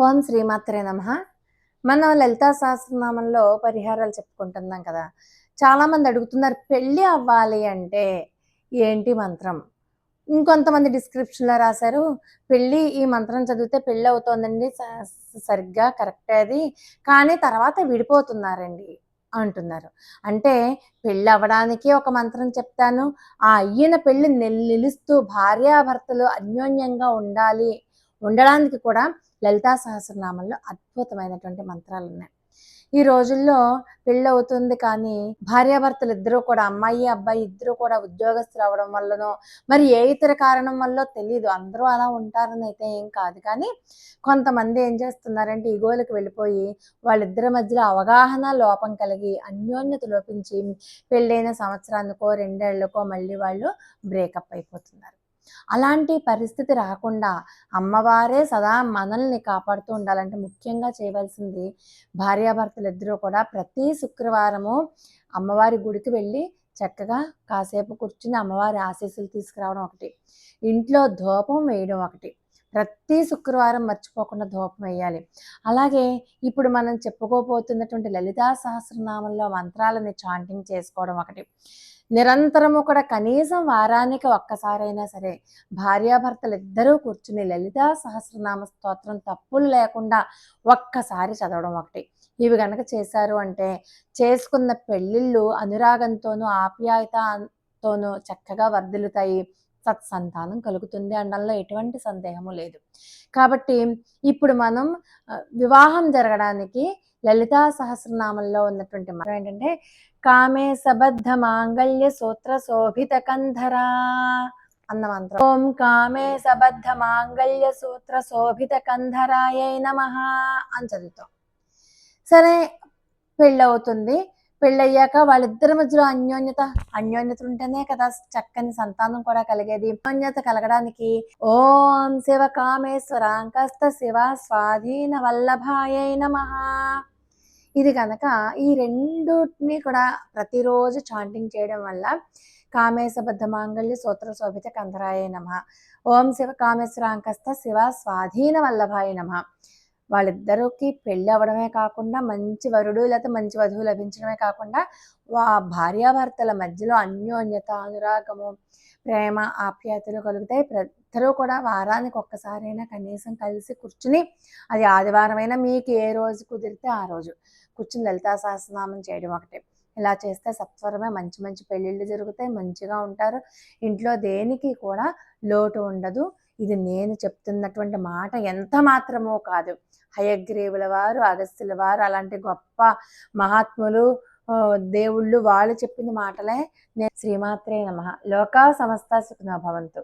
ఓం శ్రీమాత్రే నమ. మనం లలితా సహస్రనామంలో పరిహారాలు చెప్పుకుంటున్నాం కదా. చాలామంది అడుగుతున్నారు పెళ్ళి అవ్వాలి అంటే ఏంటి మంత్రం? ఇంకొంతమంది డిస్క్రిప్షన్లో రాశారు పెళ్ళి ఈ మంత్రం చదివితే పెళ్ళి అవుతోందండి స- సరిగ్గా కరెక్టే అది కానీ తర్వాత విడిపోతున్నారండి అంటున్నారు. అంటే పెళ్ళి అవ్వడానికి ఒక మంత్రం చెప్తాను ఆ అయ్యిన పెళ్ళి నిల్- నిలుస్తూ భార్యాభర్తలు అన్యోన్యంగా ఉండాలి ఉండడానికి కూడా లలితా సహస్రనామంలో అద్భుతమైనటువంటి మంత్రాలు ఉన్నాయి. ఈ రోజుల్లో పెళ్ళి అవుతుంది కానీ భార్యాభర్తలు ఇద్దరూ కూడా అమ్మాయి అబ్బాయి ఇద్దరు కూడా ఉద్యోగస్తులు అవడం వల్లనో మరి ఏ ఇతర కారణం వల్ల తెలియదు అందరూ అలా ఉంటారని అయితే ఏం కాదు. కానీ కొంతమంది ఏం చేస్తున్నారంటే ఈగోలకు వెళ్ళిపోయి వాళ్ళిద్దరి మధ్యలో అవగాహన లోపం కలిగి అన్యోన్యత లోపించి పెళ్ళైన సంవత్సరానికో రెండేళ్ళకో మళ్ళీ వాళ్ళు బ్రేకప్ అయిపోతున్నారు. అలాంటి పరిస్థితి రాకుండా అమ్మవారే సదా మనల్ని కాపాడుతూ ఉండాలంటే ముఖ్యంగా చేయవలసింది భార్యాభర్తలు ఇద్దరూ కూడా ప్రతి శుక్రవారము అమ్మవారి గుడికి వెళ్ళి చక్కగా కాసేపు కూర్చుని అమ్మవారి ఆశీస్సులు తీసుకురావడం ఒకటి. ఇంట్లో ధూపం వేయడం ఒకటి. ప్రతి శుక్రవారం మర్చిపోకుండా ధూపం వేయాలి. అలాగే ఇప్పుడు మనం చెప్పుకోబోతున్నటువంటి లలితా సహస్రనామంలో మంత్రాలని చాంటింగ్ చేసుకోవడం ఒకటి. నిరంతరము కూడా కనీసం వారానికి ఒక్కసారైనా సరే భార్యాభర్తలు ఇద్దరూ కూర్చుని లలితా సహస్రనామ స్తోత్రం తప్పులు లేకుండా ఒక్కసారి చదవడం ఒకటి. ఇవి గనక చేశారు అంటే చేసుకున్న పెళ్ళిళ్ళు అనురాగంతోనూ ఆప్యాయతతోనూ చక్కగా వర్ధిల్లుతాయి. సత్సంతానం కలుగుతుంది అనడంలో ఎటువంటి సందేహము లేదు. కాబట్టి ఇప్పుడు మనం వివాహం జరగడానికి లలితా సహస్రనామంలో ఉన్నటువంటి మనం ఏంటంటే కామే సబద్ధ మాంగళ్య సూత్ర శోభిత కంధరా అన్న మంత్రం. ఓం కామే సబద్ధ మాంగళ్య సూత్ర శోభిత కంధరాయ నమ అని చదువుతాం. సరే పెళ్ళవుతుంది. పెళ్ళయ్యాక వాళ్ళిద్దరి మధ్యలో అన్యోన్యత అన్యోన్యత ఉంటేనే కదా చక్కని సంతానం కూడా కలిగేది. అన్యోన్యత కలగడానికి ఓం శివ కామేశ్వరాంకస్త శివ స్వాధీన వల్లభాయ నమహ ఇది కనుక ఈ రెండుని కూడా ప్రతిరోజు చాంటింగ్ చేయడం వల్ల కామేశబద్ధ మాంగళ్య సూత్ర శోభిత కంధరాయ నమ. ఓం శివ కామేశ్వరాంకస్త శివ స్వాధీన వల్లభాయ నమ. వాళ్ళిద్దరికి పెళ్ళి అవ్వడమే కాకుండా మంచి వరుడు లేకపోతే మంచి వధువు లభించడమే కాకుండా వా భార్యాభర్తల మధ్యలో అన్యోన్యత అనురాగము ప్రేమ ఆప్యాయతలు కలుగుతాయి. ప్రతిరూ కూడా వారానికి ఒక్కసారైనా కనీసం కలిసి కూర్చుని అది ఆదివారమైనా మీకు ఏ రోజు కుదిరితే ఆ రోజు కూర్చుని లలితా సహస్రనామం చేయడం ఒకటి. ఇలా చేస్తే సత్వరమే మంచి మంచి పెళ్ళిళ్ళు జరుగుతాయి మంచిగా ఉంటారు. ఇంట్లో దేనికి కూడా లోటు ఉండదు. ఇది నేను చెప్తున్నటువంటి మాట ఎంత మాత్రమో కాదు. హయగ్రీవుల వారు అగస్త్యుల వారు అలాంటి గొప్ప మహాత్ములు దేవుళ్ళు వాళ్ళు చెప్పిన మాటలే నేను శ్రీమాత్రే నమ. లోకా సమస్త సుఖనభవంతు